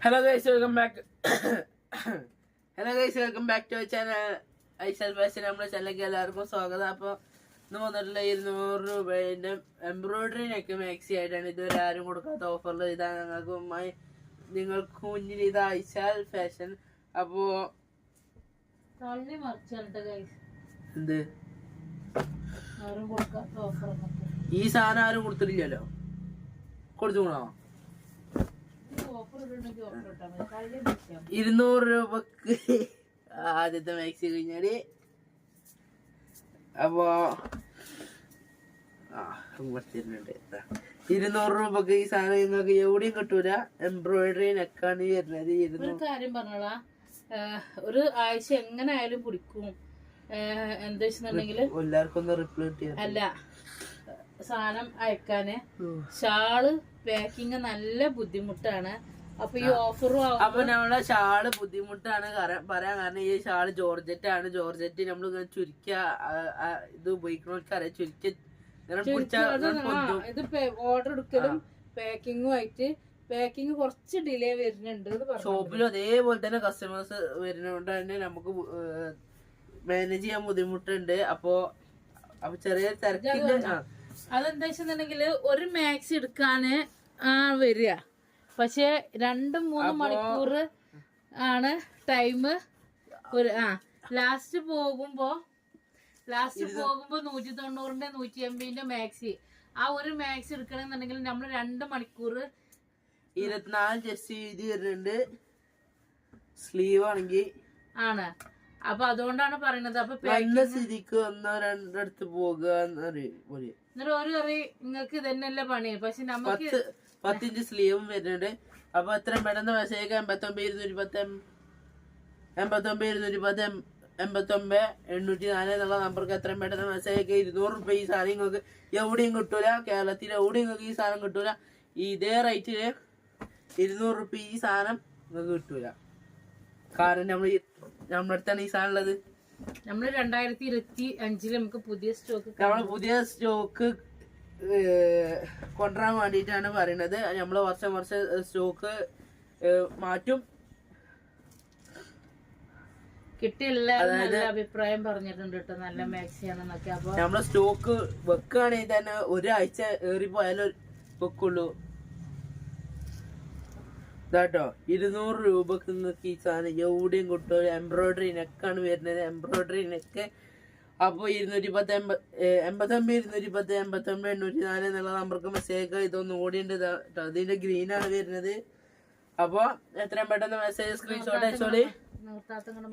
Hello guys welcome back hello guys welcome back to channel I Aisal fashion നമ്മുടെ ചാനലിലേക്ക് എല്ലാവർക്കും സ്വാഗതം. അപ്പോൾ ഇന്ന് വന്നിട്ടുള്ള ഇരുന്നൂറ് രൂപേന്റെ എംബ്രോയിഡറിനൊക്കെ മാക്സി ആയിട്ടാണ് ഇതുവരെ ആരും കൊടുക്കാത്ത ഓഫറിൽ ഇതാ ഞങ്ങൾക്ക് ഉമ്മായി നിങ്ങൾക്ക് മുന്നിൽ ഇത് ഐശാൽ ഫാഷൻ അപ്പോൾ എന്ത്? ഈ സാധനം ആരും കൊടുത്തിട്ടില്ലല്ലോ. കൊടുത്തുകൂണോ ഓഫർ ഇരുന്നൂറ് രൂപക്ക് ആദ്യത്തെ മാക്സി കഴിഞ്ഞാൽ അപ്പോ. ഇരുന്നൂറ് രൂപക്ക് ഈ സാധനം നിങ്ങൾക്ക് എവിടെയും കിട്ടൂല. എംബ്രോയിഡറി നെക്കാണ് വരുന്നത്. ഒരു കാര്യം പറഞ്ഞോളാ. ഒരു ആഴ്ച എങ്ങനെ ആയാലും പിടിക്കും. എന്താ വെച്ചിട്ടുണ്ടെങ്കിൽ എല്ലാവർക്കും ഒന്ന് റിപ്ലൈ കിട്ടിയ അല്ല സാധനം അയക്കാന്. ഷാൾ പാക്കിങ് നല്ല ബുദ്ധിമുട്ടാണ്. അപ്പൊ ഈ ഓഫറും അപ്പൊ നമ്മളെ ഷാൾ ബുദ്ധിമുട്ടാണ് പറയാൻ കാരണം ഈ ഷാൾ ജോർജറ്റ് ആണ് ജോർജറ്റ് നമ്മൾ ഇങ്ങനെ ആ, ഇത് ഉപയോഗിക്കണവർക്ക് അറിയാം ചുരുക്കി ഇത് ഓർഡർ എടുക്കലും പാക്കിങ്ങും ആയിട്ട് പാക്കിങ് കുറച്ച് ഡിലേ വരുന്നുണ്ട് ഷോപ്പിലും അതേപോലെ തന്നെ കസ്റ്റമേഴ്സ് വരുന്നതുകൊണ്ട് തന്നെ നമുക്ക് മാനേജ് ചെയ്യാൻ ബുദ്ധിമുട്ടുണ്ട്. അപ്പോ അപ്പൊ ചെറിയ തിരക്കിന്റെ ആ, അതെന്താ ഒരു മാക്സി എടുക്കാന് ആ വരിക. പക്ഷെ രണ്ടും മൂന്നും മണിക്കൂർ ആണ് ടൈം ഒരു ആ ലാസ്റ്റ് പോകുമ്പോ ലാസ്റ്റ് പോകുമ്പോ നൂറ്റി തൊണ്ണൂറിന്റെ നൂറ്റി എൺപതിന്റെ മാക്സി ആ ഒരു മാക്സി എടുക്കണമെന്നുണ്ടെങ്കിൽ നമ്മൾ രണ്ട് മണിക്കൂർ ഇരുപത്തിനാല് ജസ്റ്റ് എഴുതി വരുന്നുണ്ട്. സ്ലീവ് ആണെങ്കിൽ ആണ്. അപ്പൊ അതുകൊണ്ടാണ് പറയുന്നത്. അപ്പൊ രണ്ടടുത്ത് നല്ല സ്ഥിതിക്ക് ഒന്നോ രണ്ടിടത്ത് പോകുക എന്നറിയും എന്നിട്ട് ഒരു കറി നിങ്ങൾക്ക് ഇതന്നെയല്ലേ പണി? പക്ഷെ നമുക്ക് പത്ത് പത്തിഞ്ച് സ്ലീവും വരുന്നുണ്ട്. അപ്പൊ എത്ര പെട്ടെന്ന് മെസ്സേജ് എൺപത്തൊമ്പത് ഇരുന്നൂറ്റി പത്ത് എൺപത്തൊമ്പത് ഇരുന്നൂറ്റി പത്ത് എൺപത്തൊമ്പത് എണ്ണൂറ്റി നാല് എന്നുള്ള നമ്പർക്ക് എത്രയും പെട്ടെന്ന് മെസ്സേജ് ഇരുന്നൂറ് റുപ്യ ഈ സാധനം നിങ്ങൾക്ക് എവിടെയും കിട്ടൂല. കേരളത്തിൽ എവിടെയും നിങ്ങൾക്ക് ഈ സാധനം കിട്ടൂല. ഇതേ റേറ്റിൽ ഇരുന്നൂറ് റുപ്യ ഈ സാധനം നിങ്ങൾക്ക് കിട്ടൂല. കാരണം നമ്മൾ നമ്മുടെ അടുത്താണ് ഈ സാധനം ഉള്ളത്. നമ്മൾ രണ്ടായിരത്തി ഇരുപത്തി അഞ്ചിൽ നമുക്ക് പുതിയ സ്റ്റോക്ക് നമ്മൾ പുതിയ സ്റ്റോക്ക് കൊണ്ടുവരാൻ വേണ്ടിയിട്ടാണ് പറയുന്നത്. നമ്മൾ വർഷം വർഷം സ്റ്റോക്ക് മാറ്റും. കിട്ടിയില്ല നല്ല അഭിപ്രായം പറഞ്ഞിട്ടുണ്ട് കേട്ടോ. നല്ല മാക്സിയാണെന്നൊക്കെ. അപ്പൊ നമ്മളെ സ്റ്റോക്ക് വെക്കുകയാണെങ്കിൽ തന്നെ ഒരാഴ്ച ഏറിപ്പോയാലും വെക്കുള്ളൂ. ഇതാട്ടോ ഇരുന്നൂറ് രൂപക്ക് നിങ്ങൾക്ക് ഈ സാധനം എവിടെയും കിട്ടും. എംബ്രോയിഡറി നെക്കാണ് വരുന്നത്. എംബ്രോയിഡറി നെക്ക് അപ്പോൾ ഇരുന്നൂറ്റി പത്ത് എൺപത് എൺപത്തൊമ്പത് ഇരുന്നൂറ്റി പത്ത് എൺപത്തൊമ്പത് എണ്ണൂറ്റി നാല് എന്നുള്ള നമ്പർക്ക് മെസ്സേജ് ഇതൊന്നും ഓടിയുണ്ട് കേട്ടോ ഇതിന്റെ ഗ്രീൻ ആണ് വരുന്നത്. അപ്പോൾ എത്രയും പെട്ടെന്ന് മെസ്സേജ് സ്ക്രീൻഷോട്ട് അയച്ചോളി.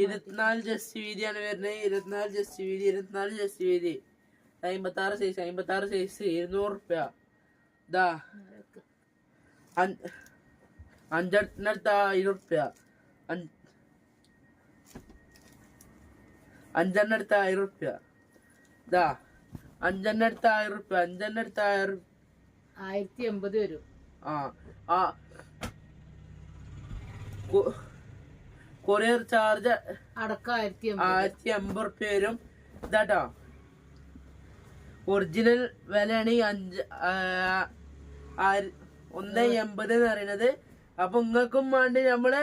ഇരുപത്തിനാല് ജസ്റ്റ് വീതിയാണ് വരുന്നത്. ഇരുപത്തിനാല് ജസ്റ്റ് വീതി ഇരുപത്തിനാല് ജസ്റ്റ് വീതി. അമ്പത്തി ആറ് സൈസ് അമ്പത്തി ആറ് സൈസ് ഇരുന്നൂറ് റുപ്യ ഇതാ അഞ്ചെണ്ണടുത്ത ആയിരം റുപ്യ. അഞ്ചെണ്ണടുത്ത് ആയിരം റുപ്യ. ഇതാ അഞ്ചെണ്ണടുത്ത് ആയിരം റുപ്യ അഞ്ചെണ്ണടുത്ത് ആയിരം ആയിരത്തി എൺപത് വരും. ആ ആ. കൊറിയർ ചാർജ് അടക്കം ആയിരത്തി എൺപത് ആയിരത്തി അമ്പത് റുപ്യ വരും. ഇതാട്ടോ. ഒറിജിനൽ വിലയാണ് ഈ അഞ്ച് ഒന്ന് എൺപത് എന്ന് പറയുന്നത്. അപ്പൊ നിങ്ങൾക്കും വേണ്ടി നമ്മൾ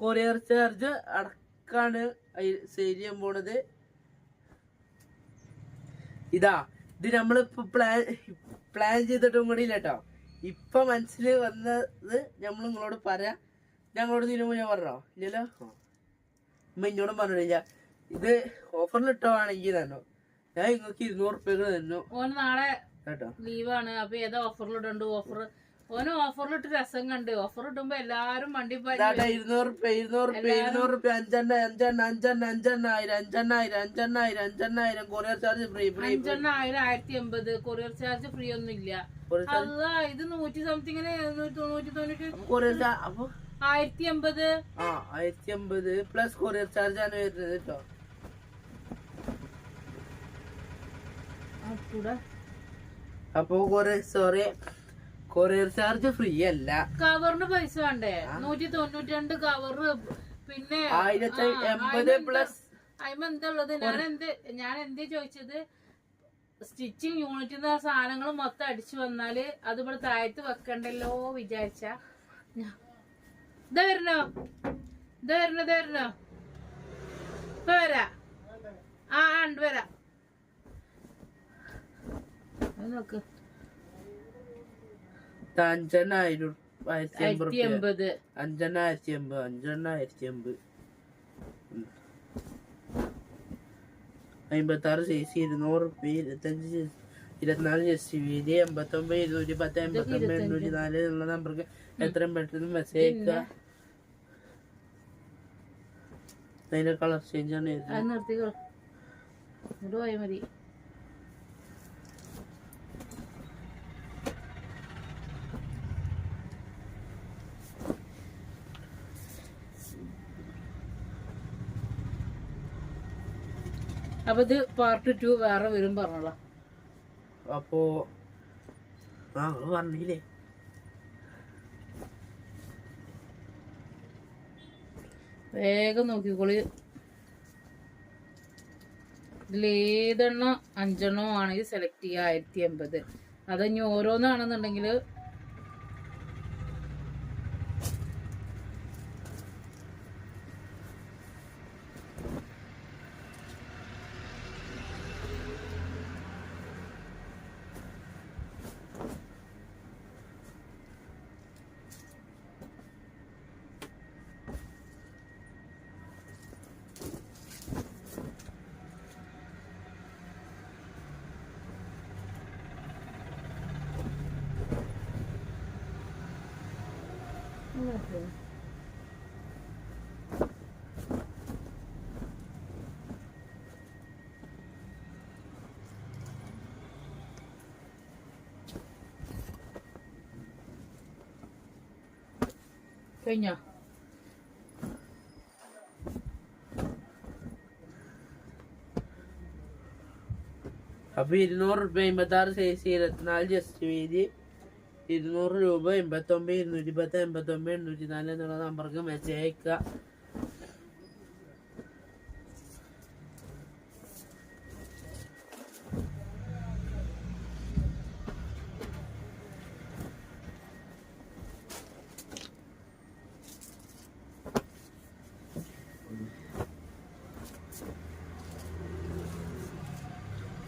കൊറിയർ ചാർജ് അടക്കാണ് സെയിൽ ചെയ്യാൻ പോണത്. ഇതാ ഇത് നമ്മളിപ്പോ പ്ലാൻ പ്ലാൻ ചെയ്തിട്ടും കൂടി ഇല്ലട്ടോ ഇപ്പൊ മനസ്സിൽ വന്നത് നമ്മൾ നിങ്ങളോട് പറയാം. ഞങ്ങളോട് ഇതിനു ഞാൻ പറഞ്ഞോ? ഇല്ലല്ലോ? ആ. ഉമ്മ ഇന്നോടും പറഞ്ഞില്ല ഇത് ഓഫറിൽ ഇട്ടവാണെങ്കിൽ തന്നോ? ഞാൻ നിങ്ങൾക്ക് ഇരുന്നൂറ് റുപ്യകൾ തന്നു. ഓൻ നാളെ കേട്ടോ? ലീവാണ് അപ്പൊ ഏതാ ഓഫറിൽ ഇടണ്ട്? ഓഫർ ഓന് ഓഫറിലിട്ട് രസം കണ്ട്. ഓഫർ ഇടുമ്പോ എല്ലാരും വണ്ടി ഇരുന്നൂറ് ഇരുന്നൂറ് ഇരുന്നൂറ് അഞ്ചെണ്ണ അഞ്ചെണ്ണ അഞ്ചെണ്ണ അഞ്ചെണ്ണായിരം അഞ്ചെണ്ണായിരം അഞ്ചെണ്ണായിരം അഞ്ചെണ്ണായിരം കൊറിയർ ചാർജ് ഫ്രീ ഫ്രീ അഞ്ചെണ്ണായിരം ആയിരത്തി എൺപത് കൊറിയർ ചാർജ് ഫ്രീ ഒന്നും ഇല്ല. അല്ല ഇത് നൂറ്റി സംതിങ്ങിന് നൂറ്റി തൊണ്ണൂറ്റി കൊറിയർ അപ്പൊ ആയിരത്തി എൺപത് ആ ആയിരത്തി എൺപത് പ്ലസ് കൊറിയർ ചാർജ് ആണ് വരുന്നത് കേട്ടോ. അപ്പൊ courier sorry courier charge free അല്ല. കവറിന് പൈസ വേണ്ടേ? നൂറ്റി തൊണ്ണൂറ്റി രണ്ട് കവറ് പിന്നെ ആയിരത്തി എൺപത് പ്ലസ് അതിമ എന്തുള്ളത് ഞാൻ എന്ത് ഞാൻ എന്തേ ചോദിച്ചത്? സ്റ്റിച്ചിങ് യൂണിറ്റിന്ന് സാധനങ്ങൾ മൊത്തം അടിച്ചു വന്നാൽ അത് ഇവിടെ താഴത്ത് വെക്കണ്ടല്ലോ വിചാരിച്ച. ഇതാ വരണോ? ഇതാ വരണോ? ഇതാ വരണോ? ഇപ്പൊ വരാ. ആ, ഉണ്ട് വരാ. നോക്ക്. ഇത് അഞ്ചെണ്ണ ആയിരം ആയിരത്തി എൺപത് ആയിരത്തി റുപ്യ എൺപത് അഞ്ചെണ്ണ ആയിരത്തി എൺപത് അഞ്ചെണ്ണ ആയിരത്തി എൺപത് അമ്പത്തി ആറ് സൈസ് ഇരുന്നൂറ് റുപ്യ ഇരുപത്തഞ്ച് ഇരുപത്തിനാല് ജസ്റ്റ് വീതി എൺപത്തൊമ്പത് ഇരുന്നൂറ്റി പത്ത് എൺപത്തൊമ്പത് എണ്ണൂറ്റി നാല് എന്നുള്ള നമ്പർക്ക് എത്രയും പെട്ടെന്ന് മെസ്സേജ് അയക്കുക. അതിന്റെ കളർ ചേഞ്ച് ആണ് ഇത്. അത് നിർത്തിക്കോ. ഇങ്ങോട്ട് പോയാൽ മതി. അപ്പൊ ഇത് പാർട്ട് ടു വേറെ വരും പറഞ്ഞോളാം. അപ്പോ പറഞ്ഞില്ലേ? വേഗം നോക്കിക്കോളി. ഇതിലേതെണ്ണം അഞ്ചെണ്ണോ ആണെങ്കിൽ സെലക്ട് ചെയ്യുക ആയിരത്തി എൺപത് അത് ഇനി ഓരോന്നാണെന്നുണ്ടെങ്കിൽ കഴിഞ്ഞോ അപ്പൊ ഇരുന്നൂറ് റുപ്യ എൺപത്തി ആറ് സൈസ് ഇരുപത്തിനാല് ജസ്റ്റ് വീതി ഇരുന്നൂറ് രൂപ എൺപത്തൊമ്പത് ഇരുന്നൂറ്റി പത്ത് എൺപത്തൊമ്പത് എണ്ണൂറ്റി നാല് എന്നുള്ള നമ്പർക്ക് മെസ്സേജ് അയക്കുക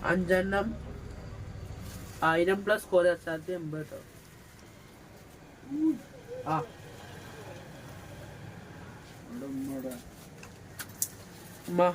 അഞ്ചെണ്ണം ആയിരം പ്ലസ് കോല ലക്ഷത്തി എൺപത് കേട്ടോ ആ. ഉമ്മ.